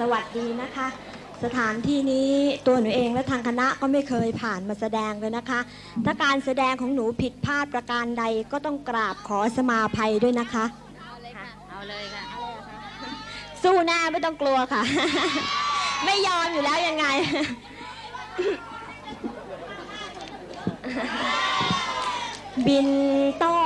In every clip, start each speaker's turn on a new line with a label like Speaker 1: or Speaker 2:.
Speaker 1: สวัสดีนะคะ สถานที่นี้ตัวหนูเองและทางคณะก็ไม่เคยผ่านมาแสดงเลยนะคะ ถ้าการแสดงของหนูผิดพลาดประการใดก็ต้องกราบขอสมาภัยด้วยนะคะ
Speaker 2: เอาเลยค่ะ เอาเลยค่ะ
Speaker 1: สู้หน้าไม่ต้องกลัวค่ะ ไม่ยอมอยู่แล้วยังไง บินต่อ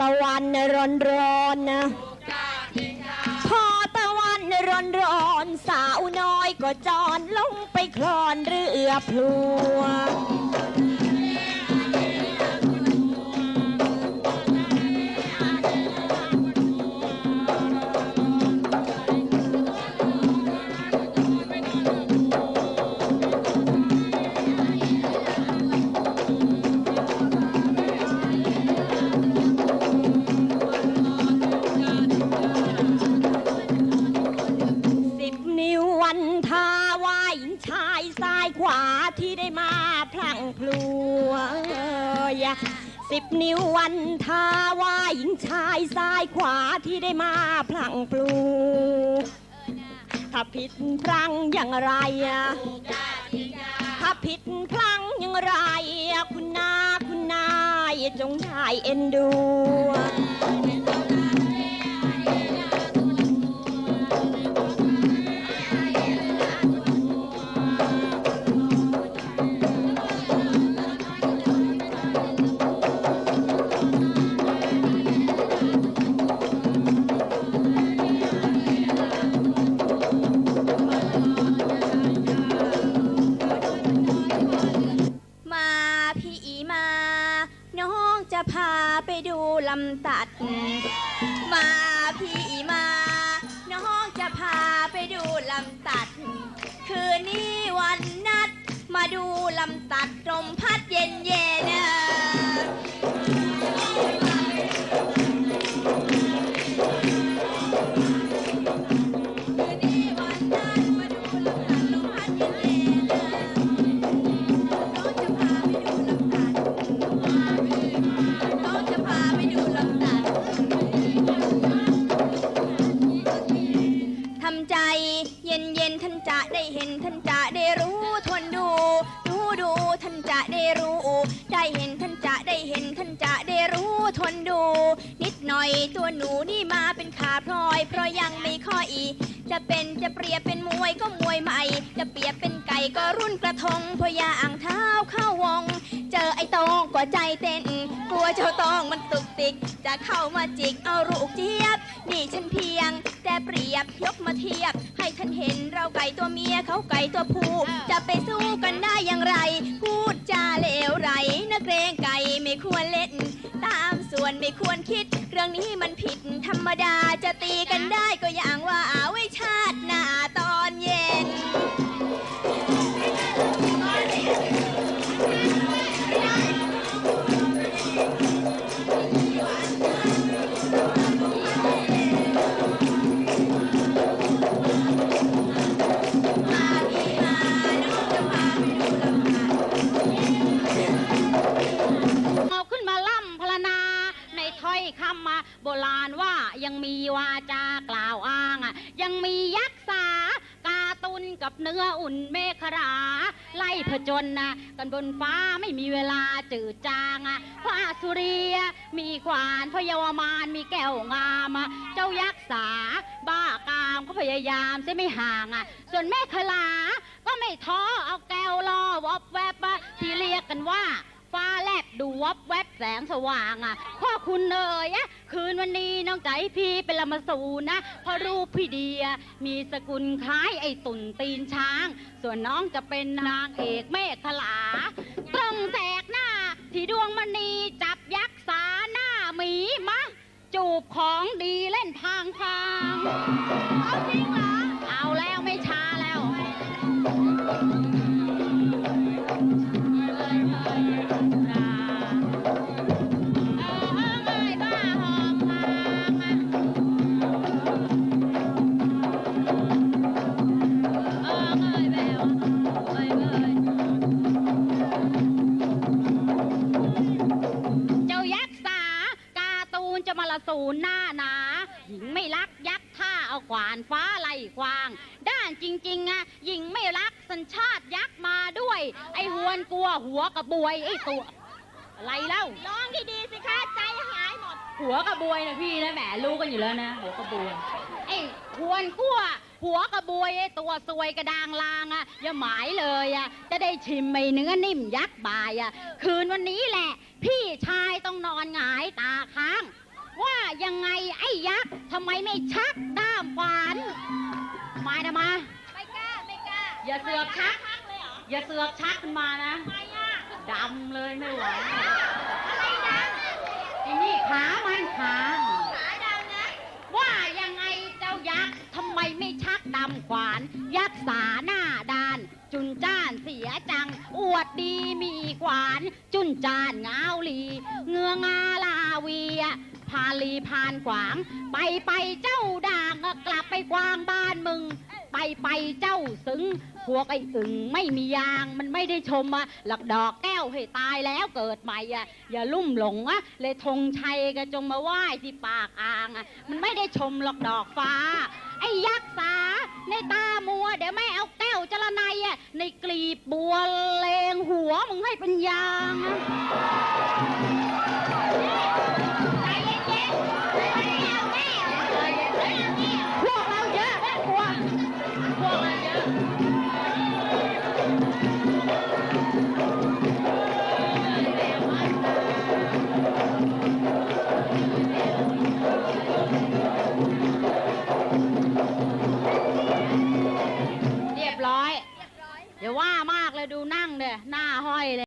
Speaker 1: ตะวันร้อนร้อนๆนะพอตะวันร้อนร้อนๆสาวน้อยก็จอนลงไปคลอนเรือพลวง พลังพลวงสิบนิ้ววันทาวาหญิงชายซ้ายขวาที่ได้มาพลังพลูถ้าผิดพลังอย่างไรถ้าผิดพลังอย่างไร คุณนาคุณนายจงได้เอ็นดู
Speaker 2: มาพี่มา น้องจะพาไปดูลำตัด คืนนี้วันนัด มาดูลำตัดตรม ได้เห็นท่านจะได้รู้ทนดู ดูดูท่านจะได้รู้ ได้เห็นท่านจะได้เห็นท่านจะได้รู้ทนดู นิดหน่อยตัวหนูนี่มาเป็นขาพลอย เพราะยังไม่ค่อยจะเป็นจะเปรียบเป็นมวยก็มวยใหม่ จะเปรียบเป็นไก่ก็รุ่นกระทงพอยาอ่างเท้าเข้าวง เจอไอ้ตองก็ใจเต้นกลัวเจ้าตองมันตุกติก จะเข้ามาจิกเอาลูกเจี๊ยบ ฉันเพียง แต่เปรียบยกมาเทียบ ให้ท่านเห็นเราไก่ตัวเมียเขาไก่ตัวผู้จะไปสู้กันได้อย่างไร พูดจาเลวไหลนักเรงไก่ไม่ควรเล่น ตามส่วนไม่ควรคิด เรื่องนี้มันผิดธรรมดาจะตีกันได้ก็อย่างว่าเอาไว้ชาติหน้า ยั
Speaker 3: กษ์สาการตุนกับเนื้ออุ่นเมฆรา ไล่ผจญนะกันบนฟ้าไม่มีเวลาจืดจางอะพระสุริยมีขวานพระเยาวมานมีแก้วงามอะเจ้ายักษ์สา บ้ากามก็พยายามจะไม่ห่างอะส่วนเมฆลาก็ไม่ท้อเอาแก้วล่อวอบแวบที่เรียกกันว่า ฟ้าแลบดูวับแวบแสงสว่างอะพ่อคุณเอ๋ยอะคืนวันนี้น้องใจพี่เป็นละมาสูนะเพราะรูปพี่เดีย มีสกุลคล้ายไอ้ตุ่นตีนช้าง ส่วนน้องจะเป็นนางเอกเมฆขลา ตรงแสกหน้า ที่ดวงมณีจับยักษ์สาหน้าหมีมะจูบของดีเล่นทางทางเอาจริงเหรอ เอาแล้วไม่ช้าแล้ว หน้าหนาหญิงไม่รักยักษ์ท่าเอาขวานฟ้าไล่ควาง ด้านจริงๆอะหญิงไม่รักสัญชาติยักษ์มาด้วย ไอ้หวนกลัวหัวกระบวยไอ้ตัวอะไรเล่า
Speaker 1: ร้องดีๆสิคะใจหายหมด
Speaker 3: หัวกระบวยนะพี่นะแหมรู้กันอยู่แล้วนะ หัวกระบวยไอ้หวนกลัวหัวกระบวยไอ้ตัวซวยกระดางลางอะอย่าหมายเลยอะจะได้ชิมไม่เนื้อนิ่มยักษ์บายอะคืนวันนี้แหละ พี่ชายต้องนอนหงายตาค้าง ว่ายังไงไอ้ยักษ์ทำไมไม่ชักด้ามขวานมาทำไม
Speaker 1: ไม่กล้า ไม่กล้า
Speaker 3: อย่าเสือกชัก
Speaker 1: พัก เลยเหรอ
Speaker 3: อย่าเสือกชักขึ้นมานะ
Speaker 1: ทำไมอะ
Speaker 3: ดำเลยไม่ไหว
Speaker 1: อะไรดัง
Speaker 3: ไอ้นี่ขามันขา
Speaker 1: ขาดังนะ
Speaker 3: ว่ายังไงเจ้ายักษ์ทำไมไม่ชักดำขวาน ยักษ์สาหน้าดาน จุนจ้านเสียจัง อวดดีมีขวาน จุนจ้านงาวลี เงืองาลาเวีย พาลีพานขวาง ไปไปเจ้าด่างกลับไปกวางบ้านมึง ไปไปเจ้าซึ้งพวกไอ้อึ่งไม่มียางมันไม่ได้ชมอะหลักดอกแก้วให้ตายแล้วเกิดใหม่อะอย่าลุ่มหลงอะเลยธงชัยก็จงมาไหว้ที่ปากอ่างอะมันไม่ได้ชมหรอกดอกฟ้า ไอ้ยักษ์สาในตามัว เดี๋ยวไม่เอาแก้วจรไนอะในกลีบบัวเลงหัวมึงให้เป็นยางอะ